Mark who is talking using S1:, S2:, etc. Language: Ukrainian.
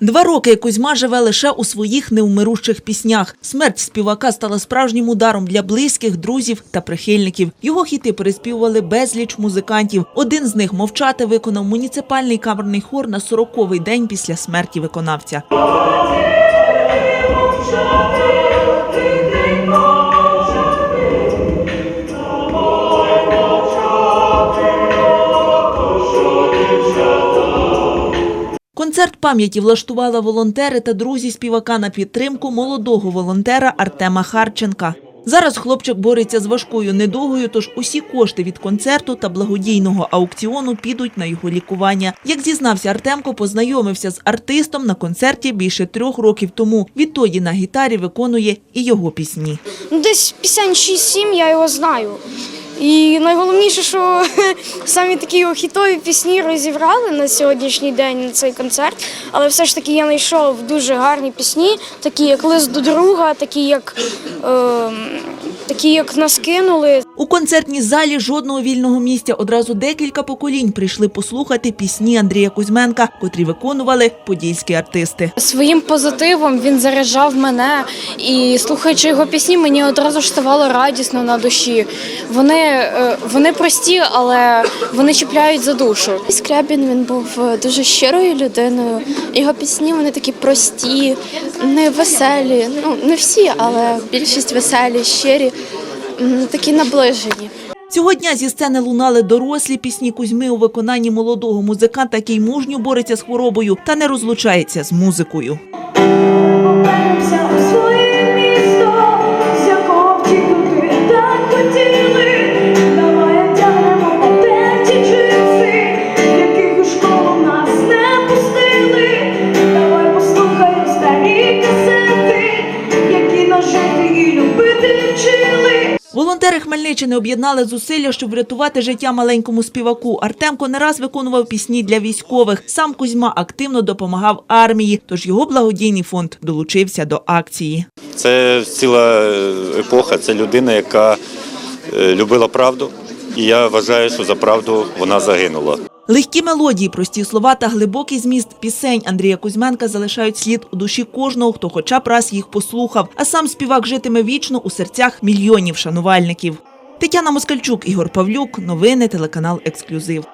S1: Два роки Кузьма живе лише у своїх невмирущих піснях. Смерть співака стала справжнім ударом для близьких, друзів та прихильників. Його хіти переспівували безліч музикантів. Один з них мовчати виконав муніципальний камерний хор на 40-й день після смерті виконавця. Пам'яті влаштували волонтери та друзі співака на підтримку молодого волонтера Артема Харченка. Зараз хлопчик бореться з важкою недугою, тож усі кошти від концерту та благодійного аукціону підуть на його лікування. Як зізнався Артемко, познайомився з артистом на концерті більше трьох років тому. Відтоді на гітарі виконує і його пісні.
S2: Десь пісень 6-7 я його знаю. І найголовніше, що самі такі його хітові пісні розібрали на сьогоднішній день на цей концерт. Але все ж таки я знайшов дуже гарні пісні, такі як лист до друга, такі як, е, такі як нас кинули.
S1: У концертній залі жодного вільного місця одразу декілька поколінь прийшли послухати пісні Андрія Кузьменка, котрі виконували подільські артисти.
S3: Своїм позитивом він заряджав мене, і слухаючи його пісні, мені одразу ж ставало радісно на душі. Вони, е, вони прості, але вони чіпляють за душу.
S4: Скрябін він був е, дуже щирою людиною. Його пісні вони такі прості, не веселі. Ну не всі, але більшість веселі, щирі, такі наближені.
S1: Цього дня зі сцени лунали дорослі пісні Кузьми у виконанні молодого музиканта, який мужньо бореться з хворобою та не розлучається з музикою. Волонтери Хмельниччини об'єднали зусилля, щоб врятувати життя маленькому співаку. Артемко не раз виконував пісні для військових. Сам Кузьма активно допомагав армії, тож його благодійний фонд долучився до акції.
S5: Це ціла е, епоха, це людина, яка е, любила правду. І я вважаю, що за правду вона загинула.
S1: Легкі мелодії, прості слова та глибокий зміст пісень Андрія Кузьменка залишають слід у душі кожного, хто хоча б раз їх послухав. А сам співак житиме вічно у серцях мільйонів шанувальників. Тетяна Москальчук, Ігор Павлюк. Новини телеканал Ексклюзив.